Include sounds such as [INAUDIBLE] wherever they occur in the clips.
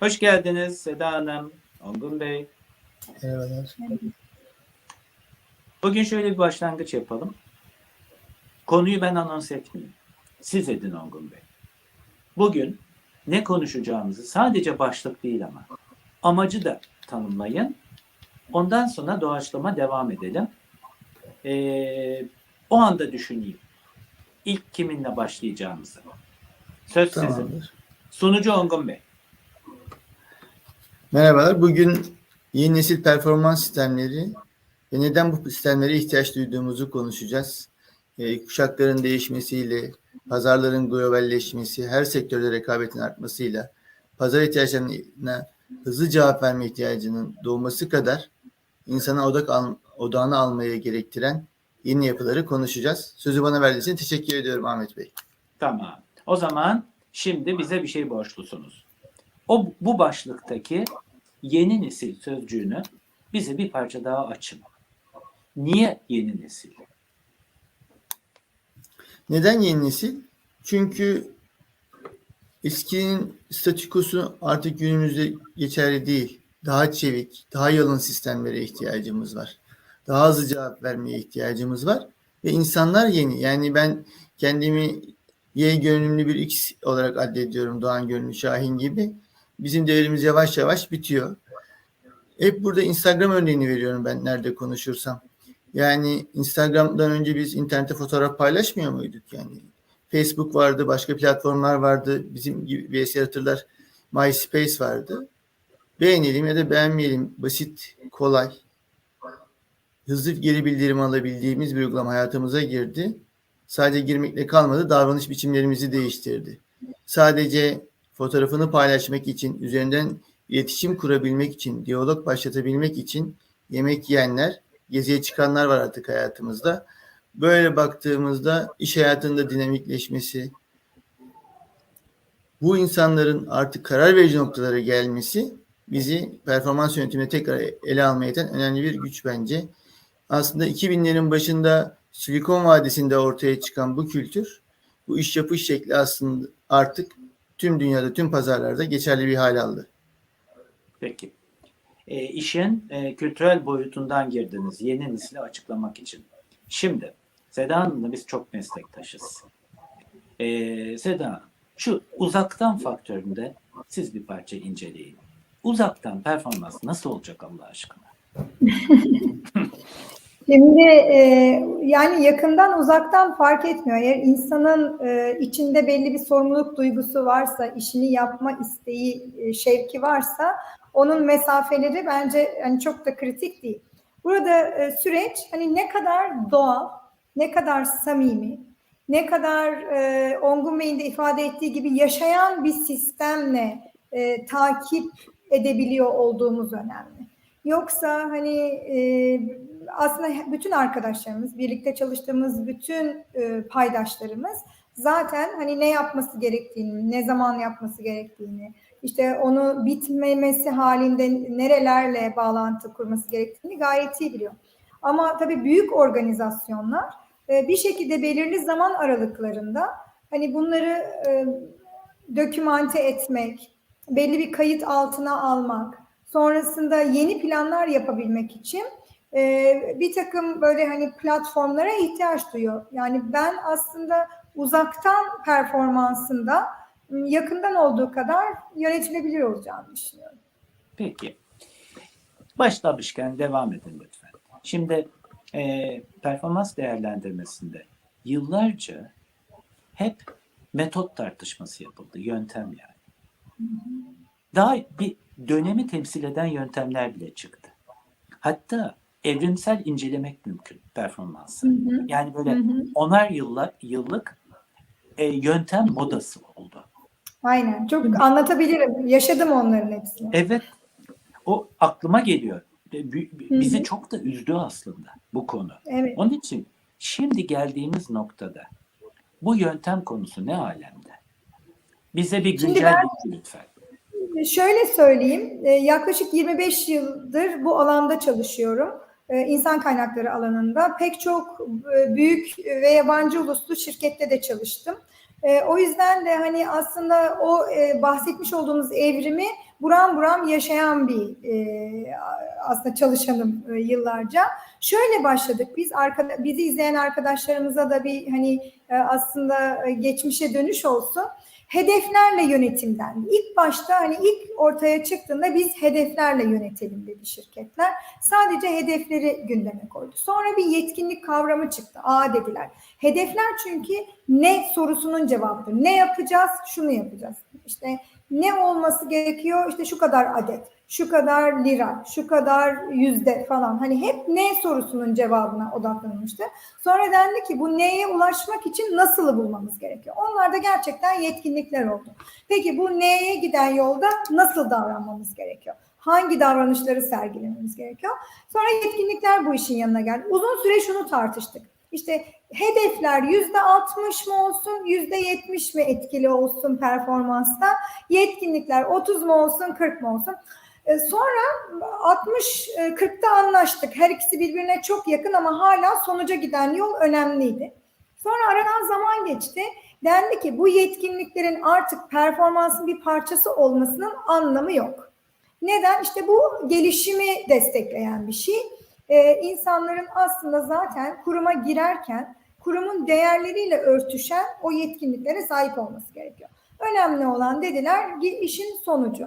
Hoş geldiniz Seda Hanım, Ongun Bey. Merhabalar. Bugün şöyle bir başlangıç yapalım. Konuyu ben anons etmeyeyim. Siz edin Ongun Bey. Bugün ne konuşacağımızı sadece başlık değil ama amacı da tanımlayın. Ondan sonra doğaçlama devam edelim. Ee, o anda düşüneyim. İlk kiminle başlayacağımızı. Söz sizin. Tamamdır. Sunucu Ongun Bey. Merhabalar. Bugün yeni nesil performans sistemleri ve neden bu sistemlere ihtiyaç duyduğumuzu konuşacağız. Ee, kuşakların değişmesiyle, pazarların globalleşmesi, her sektörde rekabetin artmasıyla, pazar ihtiyaçlarına hızlı cevap verme ihtiyacının doğması kadar insana odak al, odağını almaya gerektiren yeni yapıları konuşacağız. Sözü bana verdiğiniz için teşekkür ediyorum Ahmet Bey. Tamam. O zaman şimdi bize bir şey borçlusunuz. O bu başlıktaki yeni nesil sözcüğünü bize bir parça daha açın. Niye yeni nesil? Neden yeni nesil? Çünkü eskinin statükosu artık günümüzde geçerli değil. Daha çevik, daha yalın sistemlere ihtiyacımız var. Daha hızlı cevap vermeye ihtiyacımız var. Ve insanlar yeni. Yani ben kendimi Y görünümlü bir X olarak addediyorum Doğan Gönlü Şahin gibi. Bizim devrimiz yavaş yavaş bitiyor. Hep burada Instagram örneğini veriyorum ben nerede konuşursam. Yani Instagram'dan önce biz internette fotoğraf paylaşmıyor muyduk yani? Facebook vardı, başka platformlar vardı. Bizim gibi VS hatırlar MySpace vardı. Beğenelim ya da beğenmeyelim. Basit, kolay. Hızlı geri bildirim alabildiğimiz bir uygulama hayatımıza girdi. Sadece girmekle kalmadı, davranış biçimlerimizi değiştirdi. Sadece fotoğrafını paylaşmak için, üzerinden iletişim kurabilmek için, diyalog başlatabilmek için yemek yiyenler, geziye çıkanlar var artık hayatımızda. Böyle baktığımızda iş hayatında dinamikleşmesi, bu insanların artık karar verici noktalara gelmesi bizi performans yönetimine tekrar ele almaya iten önemli bir güç bence. Aslında 2000'lerin başında Silikon Vadisi'nde ortaya çıkan bu kültür, bu iş yapış şekli aslında artık tüm dünyada, tüm pazarlarda geçerli bir hal aldı. Peki. E, işin e, kültürel boyutundan girdiniz yeni nesli açıklamak için. Şimdi Seda Hanım'la biz çok meslektaşız. E, Seda Hanım, şu uzaktan faktöründe siz bir parça inceleyin. Uzaktan performans nasıl olacak Allah aşkına? [LAUGHS] Şimdi e, yani yakından uzaktan fark etmiyor. Eğer insanın e, içinde belli bir sorumluluk duygusu varsa, işini yapma isteği, e, şevki varsa onun mesafeleri bence hani çok da kritik değil. Burada e, süreç hani ne kadar doğal, ne kadar samimi, ne kadar e, Ongun Bey'in de ifade ettiği gibi yaşayan bir sistemle e, takip edebiliyor olduğumuz önemli. Yoksa hani e, aslında bütün arkadaşlarımız, birlikte çalıştığımız bütün e, paydaşlarımız zaten hani ne yapması gerektiğini, ne zaman yapması gerektiğini, işte onu bitmemesi halinde nerelerle bağlantı kurması gerektiğini gayet iyi biliyor. Ama tabii büyük organizasyonlar e, bir şekilde belirli zaman aralıklarında hani bunları e, dokümante etmek, belli bir kayıt altına almak, sonrasında yeni planlar yapabilmek için e, bir takım böyle hani platformlara ihtiyaç duyuyor. Yani ben aslında uzaktan performansında yakından olduğu kadar yönetilebilir olacağını düşünüyorum. Peki. Başlamışken devam edin lütfen. Şimdi e, performans değerlendirmesinde yıllarca hep metot tartışması yapıldı. Yöntem yani. Daha bir dönemi temsil eden yöntemler bile çıktı. Hatta evrimsel incelemek mümkün performansı. Hı hı. Yani böyle Hı hı. onar yıllar, yıllık e, yöntem modası oldu. Aynen. Çok anlatabilirim. Yaşadım onların hepsini. Evet. O aklıma geliyor. E, bü- Hı Bizi hı. çok da üzdü aslında bu konu. Evet. Onun için şimdi geldiğimiz noktada bu yöntem konusu ne alemde? Bize bir güncel bilgi lütfen. Şöyle söyleyeyim, e, yaklaşık 25 yıldır bu alanda çalışıyorum. E, İnsan kaynakları alanında. Pek çok e, büyük ve yabancı uluslu şirkette de çalıştım. E, O yüzden de hani aslında o bahsetmiş olduğumuz evrimi buram buram yaşayan bir e, aslında çalışanım e, yıllarca. Şöyle başladık biz arkada, bizi izleyen arkadaşlarımıza da bir hani e, aslında e, geçmişe dönüş olsun. Hedeflerle yönetimden. İlk başta hani ilk ortaya çıktığında biz hedeflerle yönetelim dedi şirketler. Sadece hedefleri gündeme koydu. Sonra bir yetkinlik kavramı çıktı. A dediler. Hedefler çünkü ne sorusunun cevabıdır. Ne yapacağız? Şunu yapacağız. İşte ne olması gerekiyor? İşte şu kadar adet, şu kadar lira, şu kadar yüzde falan. Hani hep ne sorusunun cevabına odaklanmıştı. Sonra dendi ki bu neye ulaşmak için nasılı bulmamız gerekiyor. Onlar da gerçekten yetkinlikler oldu. Peki bu neye giden yolda nasıl davranmamız gerekiyor? Hangi davranışları sergilememiz gerekiyor? Sonra yetkinlikler bu işin yanına geldi. Uzun süre şunu tartıştık. İşte hedefler yüzde 60 mı olsun, yüzde 70 mi etkili olsun performansta? Yetkinlikler 30 mu olsun, 40 mı olsun? E, Sonra 60-40'ta anlaştık. Her ikisi birbirine çok yakın ama hala sonuca giden yol önemliydi. Sonra aradan zaman geçti. Dendi ki bu yetkinliklerin artık performansın bir parçası olmasının anlamı yok. Neden? İşte bu gelişimi destekleyen bir şey. Ee, insanların aslında zaten kuruma girerken kurumun değerleriyle örtüşen o yetkinliklere sahip olması gerekiyor. Önemli olan dediler ki işin sonucu.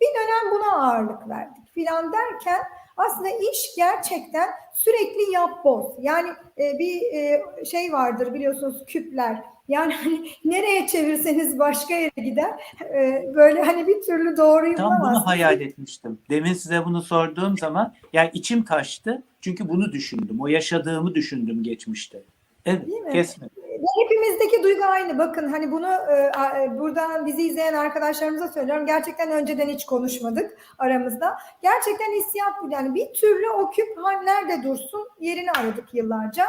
Bir dönem buna ağırlık verdik filan derken aslında iş gerçekten sürekli yap boz. Yani e, bir e, şey vardır biliyorsunuz küpler. Yani hani [LAUGHS] nereye çevirseniz başka yere gider. E, böyle hani bir türlü doğruyu Tam bunu bulamazsınız. hayal etmiştim. Demin size bunu sorduğum zaman yani içim taştı. Çünkü bunu düşündüm. O yaşadığımı düşündüm geçmişte. Evet, Değil mi? Hepimizdeki duygu aynı. Bakın hani bunu e, e, buradan bizi izleyen arkadaşlarımıza söylüyorum. Gerçekten önceden hiç konuşmadık aramızda. Gerçekten hissiyat bu. Yani bir türlü o küp nerede dursun yerini aradık yıllarca.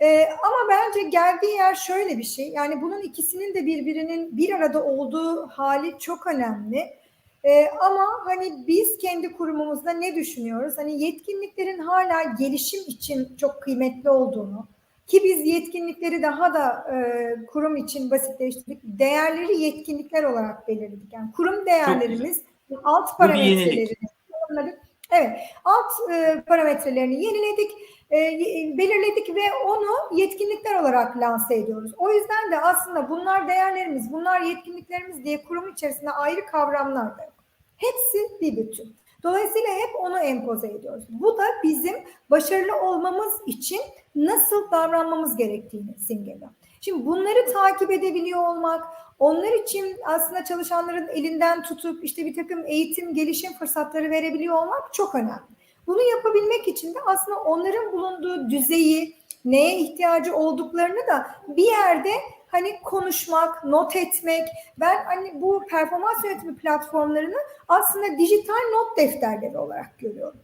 E, ama bence geldiği yer şöyle bir şey. Yani bunun ikisinin de birbirinin bir arada olduğu hali çok önemli. E, ama hani biz kendi kurumumuzda ne düşünüyoruz? Hani yetkinliklerin hala gelişim için çok kıymetli olduğunu, ki biz yetkinlikleri daha da e, kurum için basitleştirdik. Değerleri yetkinlikler olarak belirledik. Yani kurum değerlerimiz alt onları- evet alt e, parametrelerini yeniledik, e, y- belirledik ve onu yetkinlikler olarak lanse ediyoruz. O yüzden de aslında bunlar değerlerimiz, bunlar yetkinliklerimiz diye kurum içerisinde ayrı kavramlar da yok. Hepsi bir bütün. Dolayısıyla hep onu empoze ediyoruz. Bu da bizim başarılı olmamız için nasıl davranmamız gerektiğini simgeliyor. Şimdi bunları takip edebiliyor olmak, onlar için aslında çalışanların elinden tutup işte bir takım eğitim, gelişim fırsatları verebiliyor olmak çok önemli. Bunu yapabilmek için de aslında onların bulunduğu düzeyi, neye ihtiyacı olduklarını da bir yerde hani konuşmak, not etmek. Ben hani bu performans yönetimi platformlarını aslında dijital not defterleri olarak görüyorum.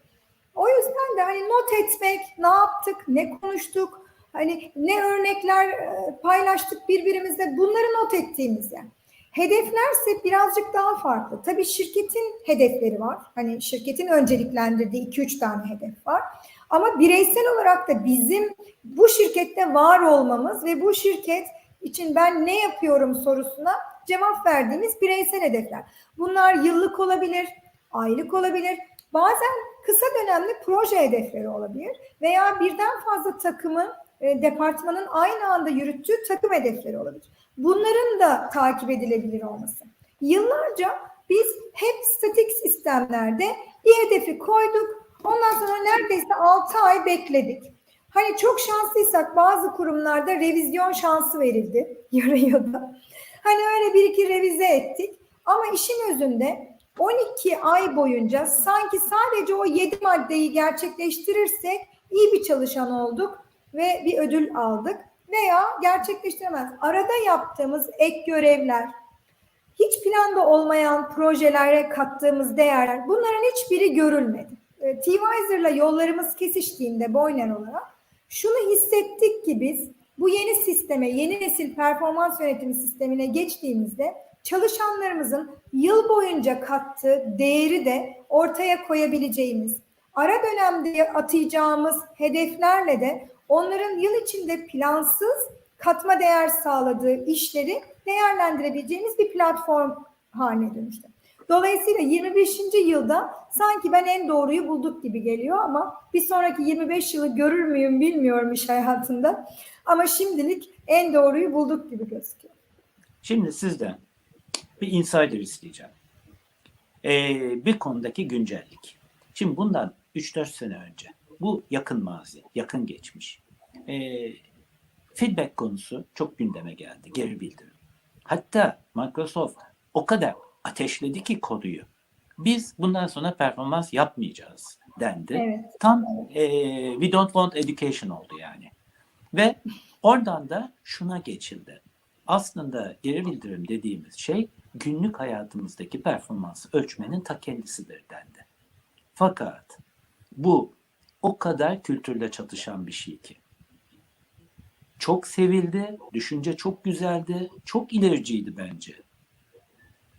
O yüzden de hani not etmek, ne yaptık, ne konuştuk, hani ne örnekler e, paylaştık birbirimizle bunları not ettiğimiz yer. Hedeflerse birazcık daha farklı. Tabii şirketin hedefleri var. Hani şirketin önceliklendirdiği 2-3 tane hedef var. Ama bireysel olarak da bizim bu şirkette var olmamız ve bu şirket için ben ne yapıyorum sorusuna cevap verdiğimiz bireysel hedefler. Bunlar yıllık olabilir, aylık olabilir. Bazen kısa dönemli proje hedefleri olabilir veya birden fazla takımın, e, departmanın aynı anda yürüttüğü takım hedefleri olabilir. Bunların da takip edilebilir olması. Yıllarca biz hep statik sistemlerde bir hedefi koyduk. Ondan sonra neredeyse 6 ay bekledik. Hani çok şanslıysak bazı kurumlarda revizyon şansı verildi [LAUGHS] yarı yılda. Hani öyle bir iki revize ettik. Ama işin özünde 12 ay boyunca sanki sadece o 7 maddeyi gerçekleştirirsek iyi bir çalışan olduk ve bir ödül aldık veya gerçekleştiremez. Arada yaptığımız ek görevler, hiç planda olmayan projelere kattığımız değerler bunların hiçbiri görülmedi. E, T-Wiser'la yollarımız kesiştiğinde Boyner olarak şunu hissettik ki biz bu yeni sisteme, yeni nesil performans yönetimi sistemine geçtiğimizde çalışanlarımızın yıl boyunca kattığı değeri de ortaya koyabileceğimiz, ara dönemde atayacağımız hedeflerle de onların yıl içinde plansız katma değer sağladığı işleri değerlendirebileceğimiz bir platform haline dönüştü. Dolayısıyla 25. yılda sanki ben en doğruyu bulduk gibi geliyor ama bir sonraki 25 yılı görür müyüm bilmiyorum iş hayatında. Ama şimdilik en doğruyu bulduk gibi gözüküyor. Şimdi sizden bir insider isteyeceğim. Ee, bir konudaki güncellik. Şimdi bundan 3-4 sene önce bu yakın mazi, yakın geçmiş. Ee, feedback konusu çok gündeme geldi, geri bildirim. Hatta Microsoft o kadar ateşledi ki konuyu. Biz bundan sonra performans yapmayacağız dendi. Evet. Tam eee, we don't want education oldu yani. Ve oradan da şuna geçildi. Aslında geri bildirim dediğimiz şey günlük hayatımızdaki performansı ölçmenin ta kendisidir dendi. Fakat bu o kadar kültürle çatışan bir şey ki. Çok sevildi, düşünce çok güzeldi, çok ilericiydi bence.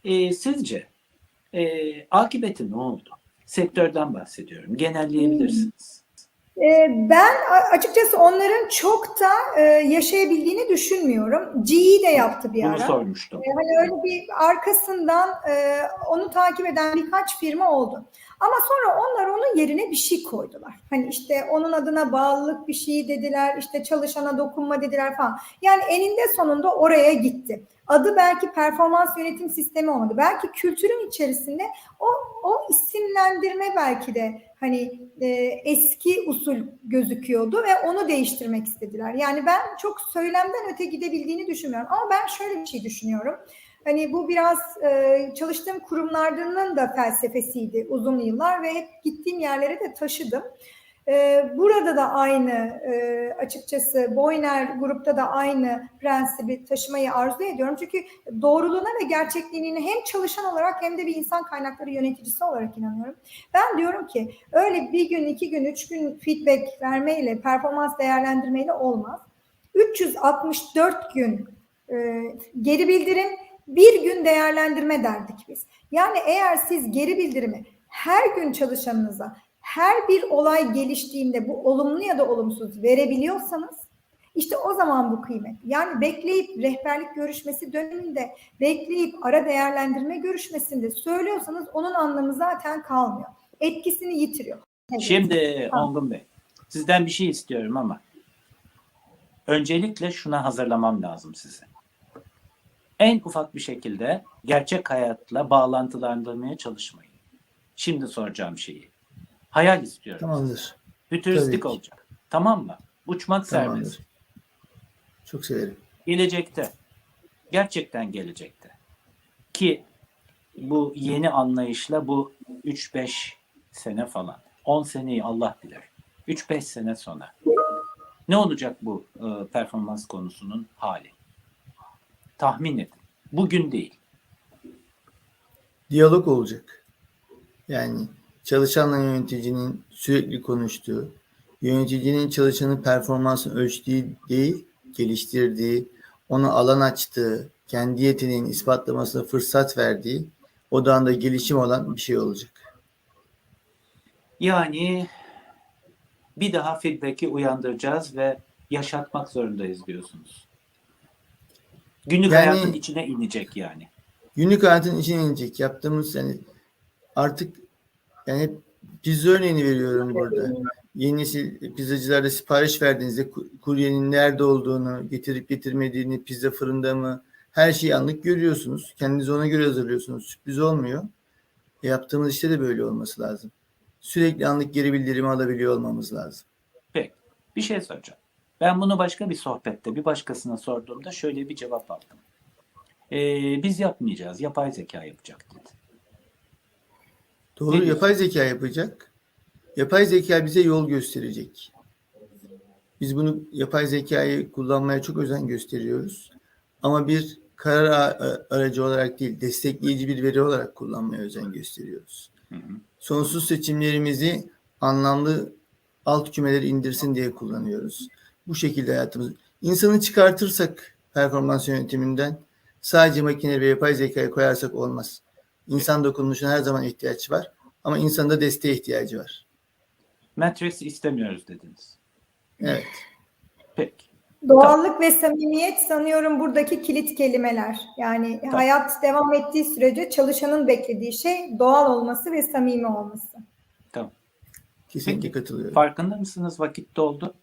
Ee, sizce ee, akıbeti ne oldu? Sektörden bahsediyorum. Genelleyebilirsiniz. Ee, Ben açıkçası onların çok da e, yaşayabildiğini düşünmüyorum. GE de yaptı bir Bunu ara. sormuştum. E, Hani öyle bir arkasından e, onu takip eden birkaç firma oldu. Ama sonra onlar onun yerine bir şey koydular. Hani işte onun adına bağlılık bir şey dediler, işte çalışana dokunma dediler falan. Yani eninde sonunda oraya gitti. Adı belki performans yönetim sistemi olmadı. Belki kültürün içerisinde o, o isimlendirme belki de hani e, eski usul gözüküyordu ve onu değiştirmek istediler. Yani ben çok söylemden öte gidebildiğini düşünmüyorum. Ama ben şöyle bir şey düşünüyorum. Hani bu biraz e, çalıştığım kurumlarının da felsefesiydi uzun yıllar ve hep gittiğim yerlere de taşıdım. E, burada da aynı e, açıkçası Boyner grupta da aynı prensibi taşımayı arzu ediyorum. Çünkü doğruluğuna ve gerçekliğine hem çalışan olarak hem de bir insan kaynakları yöneticisi olarak inanıyorum. Ben diyorum ki öyle bir gün, iki gün, üç gün feedback vermeyle, performans değerlendirmeyle olmaz. 364 gün e, geri bildirim, bir gün değerlendirme derdik biz. Yani eğer siz geri bildirimi her gün çalışanınıza her bir olay geliştiğinde bu olumlu ya da olumsuz verebiliyorsanız işte o zaman bu kıymet. Yani bekleyip rehberlik görüşmesi döneminde, bekleyip ara değerlendirme görüşmesinde söylüyorsanız onun anlamı zaten kalmıyor. Etkisini yitiriyor. Evet. Şimdi Ongun Bey, sizden bir şey istiyorum ama öncelikle şuna hazırlamam lazım sizi. En ufak bir şekilde gerçek hayatla bağlantılandırmaya çalışmayın. Şimdi soracağım şeyi. Hayal istiyorum. Tamamdır. Fütüristik olacak. Tamam mı? Uçmak serbest. Tamamdır. Çok severim. Gelecekte. Gerçekten gelecekte. Ki bu yeni anlayışla bu 3-5 sene falan. 10 seneyi Allah bilir. 3-5 sene sonra. Ne olacak bu e, performans konusunun hali? Tahmin edin. Bugün değil. Diyalog olacak. Yani çalışanla yöneticinin sürekli konuştuğu, yöneticinin çalışanın performansını ölçtüğü değil, geliştirdiği, ona alan açtığı, kendi yeteneğini ispatlamasına fırsat verdiği, odağında gelişim olan bir şey olacak. Yani bir daha feedback'i uyandıracağız ve yaşatmak zorundayız diyorsunuz. Günlük Yani- hayatın içine inecek yani. Günlük hayatın içine inecek. Yaptığımız yani artık yani hep pizza örneğini veriyorum burada. Yeni nesil pizzacılarda sipariş verdiğinizde ku- kuryenin nerede olduğunu, getirip getirmediğini, pizza fırında mı her şeyi anlık görüyorsunuz. Kendinizi ona göre hazırlıyorsunuz. Sürpriz olmuyor. E, yaptığımız işte de böyle olması lazım. Sürekli anlık geri bildirimi alabiliyor olmamız lazım. Peki. Bir şey soracağım. Ben bunu başka bir sohbette bir başkasına sorduğumda şöyle bir cevap aldım. Ee, biz yapmayacağız. Yapay zeka yapacak dedi. Doğru Ne yapay zeka yapacak. Yapay zeka bize yol gösterecek. Biz bunu yapay zekayı kullanmaya çok özen gösteriyoruz. Ama bir karar aracı olarak değil, destekleyici bir veri olarak kullanmaya özen gösteriyoruz. Hı hı. Sonsuz seçimlerimizi anlamlı alt kümeleri indirsin diye kullanıyoruz. Bu şekilde hayatımız. İnsanı çıkartırsak performans yönetiminden sadece makine ve yapay zekayı koyarsak olmaz. İnsan dokunuşuna her zaman ihtiyaç var. Ama insanın da desteğe ihtiyacı var. Matrix istemiyoruz dediniz. Evet. Peki. Doğallık ve samimiyet sanıyorum buradaki kilit kelimeler. Yani hayat devam ettiği sürece çalışanın beklediği şey doğal olması ve samimi olması. Tamam. Kesinlikle katılıyorum. Farkında mısınız? Vakit doldu.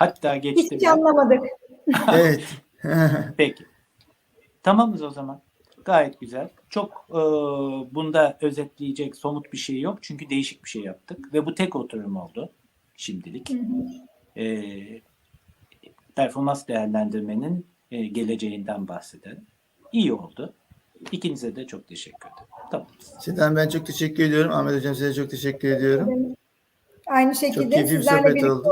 Hatta geçti Hiç bile. anlamadık. [LAUGHS] evet. [LAUGHS] Peki. Tamamız o zaman. Gayet güzel. Çok e, bunda özetleyecek somut bir şey yok. Çünkü değişik bir şey yaptık. Ve bu tek oturum oldu şimdilik. Hı hı. E, performans değerlendirmenin e, geleceğinden bahsedelim. İyi oldu. İkinize de çok teşekkür ederim. Tamam. Sedan ben çok teşekkür ediyorum. Ahmet Hocam size çok teşekkür ediyorum. Aynı şekilde Çok keyifli bir sohbet oldu.